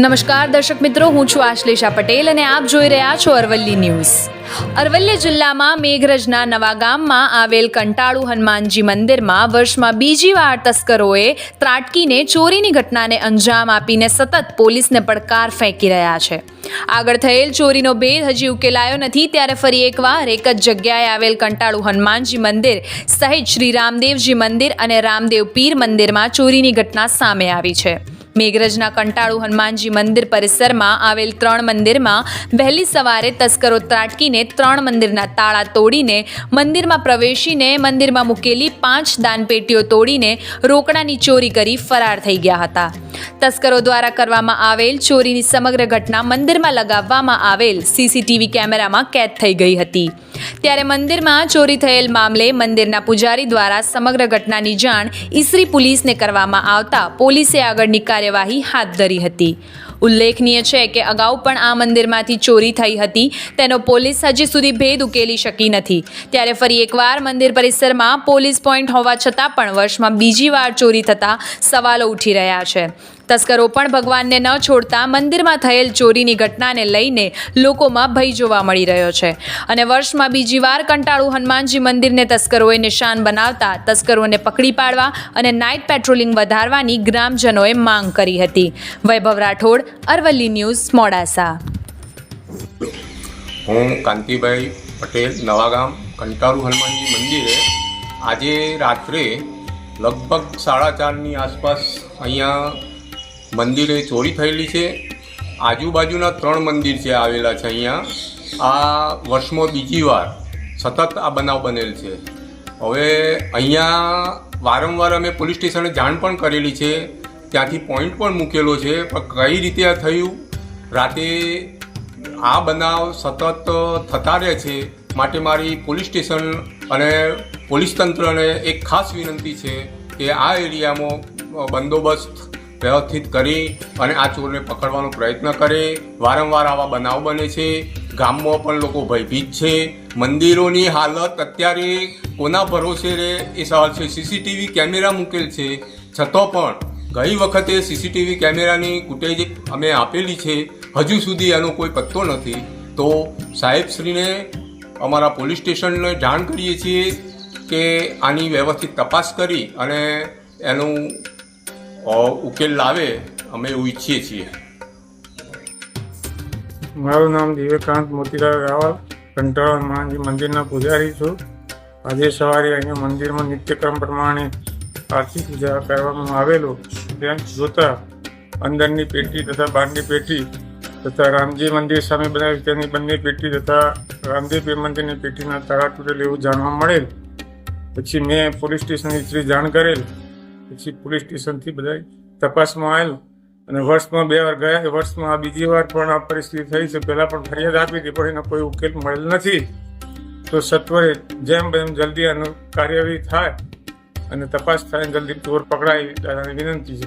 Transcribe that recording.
નમસ્કાર દર્શક મિત્રો, હું છું આશ્લેષા પટેલ અને આપ જોઈ રહ્યા છો અરવલ્લી ન્યૂઝ. અરવલ્લી જિલ્લામાં મેઘરજના નવા ગામમાં આવેલ કંટાળુ હનુમાનજી મંદિરમાં વર્ષમાં બીજી વાર તસ્કરોએ ત્રાટકીને ચોરીની ઘટનાને અંજામ આપીને સતત પોલીસને પડકાર ફેંકી રહ્યા છે. આગળ થયેલ ચોરીનો ભેદ હજી ઉકેલાયો નથી, ત્યારે ફરી એકવાર એક જ જગ્યાએ આવેલ કંટાળુ હનુમાનજી મંદિર સહિત શ્રી રામદેવજી મંદિર અને રામદેવ પીર મંદિરમાં ચોરીની ઘટના સામે આવી છે. મેઘરજના કંટાળુ હનુમાનજી મંદિર પરિસરમાં આવેલ ત્રણ મંદિરમાં વહેલી સવારે તસ્કરો ત્રાટકીને ત્રણ મંદિરના તાળા તોડીને મંદિરમાં પ્રવેશીને મંદિરમાં મૂકેલી પાંચ દાનપેટીઓ તોડીને રોકડાની ચોરી કરી ફરાર થઈ ગયા હતા. તસ્કરો દ્વારા કરવામાં આવેલ ચોરીની સમગ્ર ઘટના મંદિરમાં લગાવવામાં આવેલ સીસીટીવી કેમેરામાં કેદ થઈ ગઈ હતી. ત્યારે મંદિરમાં ચોરી થયેલ મામલે મંદિરના પૂજારી દ્વારા સમગ્ર ઘટનાની જાણ ઈસરી પોલીસને કરવામાં આવતા પોલીસે આગળની કાર્યવાહી હાથ ધરી હતી. ઉલ્લેખનીય છે કે અગાઉ પણ આ મંદિરમાંથી ચોરી થઈ હતી. તેનો પોલીસ હજી સુધી ભેદ ઉકેલી શકી નથી. ત્યારે ફરી એકવાર મંદિર પરિસરમાં પોલીસ પોઈન્ટ હોવા છતાં પણ વર્ષમાં બીજી વાર ચોરી થતા સવાલો ઉઠી રહ્યા છે. તસ્કરો પણ ભગવાનને ન છોડતા મંદિરમાં થયેલ ચોરીની ઘટનાને લઈને લોકોમાં ભય જોવા મળી રહ્યો છે. અને વર્ષમાં બીજી વાર કંટાળુ હનુમાનજી મંદિરને તસ્કરોએ નિશાન બનાવતા તસ્કરોને પકડી પાડવા અને નાઇટ પેટ્રોલિંગ વધારવાની ગ્રામજનોએ માંગ કરી હતી. વૈભવ રાઠોડ, અરવલ્લી ન્યૂઝ, મોડાસા. હું કાંતિભાઈ પટેલ, નવાગામ, કંટાળુ હનુમાનજી મંદિરે આજે રાત્રે લગભગ સાડા ચારની આસપાસ અહીંયા મંદિરે ચોરી થયેલી છે. આજુબાજુના ત્રણ મંદિર છે આવેલા છે અહીંયા. આ વર્ષમાં બીજી વાર સતત આ બનાવ બનેલ છે. હવે અહીંયા વારંવાર અમે પોલીસ સ્ટેશને જાણ પણ કરેલી છે. ત્યાંથી પોઈન્ટ પણ મૂકેલો છે. પણ કઈ રીતે આ થયું? રાતે આ બનાવ સતત થતા રહે છે માટે મારી પોલીસ સ્ટેશન અને પોલીસ તંત્રને એક ખાસ વિનંતી છે કે આ એરિયામાં બંદોબસ્ત વ્યવસ્થિત કરી અને આ ચોરને પકડવાનો પ્રયત્ન કરે. વારંવાર આવા બનાવ બને છે. ગામમાં પણ લોકો ભયભીત છે. મંદિરોની હાલત અત્યારે કોના ભરોસે રહે એ સવાલ છે. સીસીટીવી કેમેરા મૂકેલ છે. છતાં પણ ગઈ વખતે સીસીટીવી કેમેરાની ફૂટેજ અમે આપેલી છે. હજુ સુધી એનો કોઈ પત્તો નથી. તો સાહેબશ્રીને અમારા પોલીસ સ્ટેશનને જાણ કરીએ છીએ કે આની વ્યવસ્થિત તપાસ કરી અને એનું ઉકેલ લાવે, અમે એવું ઈચ્છીએ છીએ. મારું નામ દિવ્યકાંત મોતીલાલ રાવલ, કંટાળા હનુમાનજી મંદિરના પૂજારી છું. આજે સવારે અહીંયા મંદિરમાં નિત્યક્રમ પ્રમાણે આરતી પૂજા કરવામાં આવેલું. તેમ જોતા અંદરની પેટી તથા બહારની પેટી તથા રામજી મંદિર સામે બનાવી તેની બંને પેટી તથા રામદેવ મંદિરની પેટીના તાળા તૂટેલ એવું જાણવા મળેલ. પછી મેં પોલીસ સ્ટેશનની શ્રી જાણ કરેલ. પછી પોલીસ સ્ટેશનથી બધા તપાસમાં આવેલ. અને વર્ષમાં બે વાર ગયા. વર્ષમાં આ બીજી વાર પણ આ પરિસ્થિતિ થઈ છે. પહેલાં પણ ફરિયાદ આપી હતી, પણ એનો કોઈ ઉકેલ મળેલ નથી. તો સત્વરે જેમ બેમ જલ્દી આનું કાર્યવાહી થાય અને તપાસ થાય જલ્દી ચોર પકડાય. દાદાની વિનંતી છે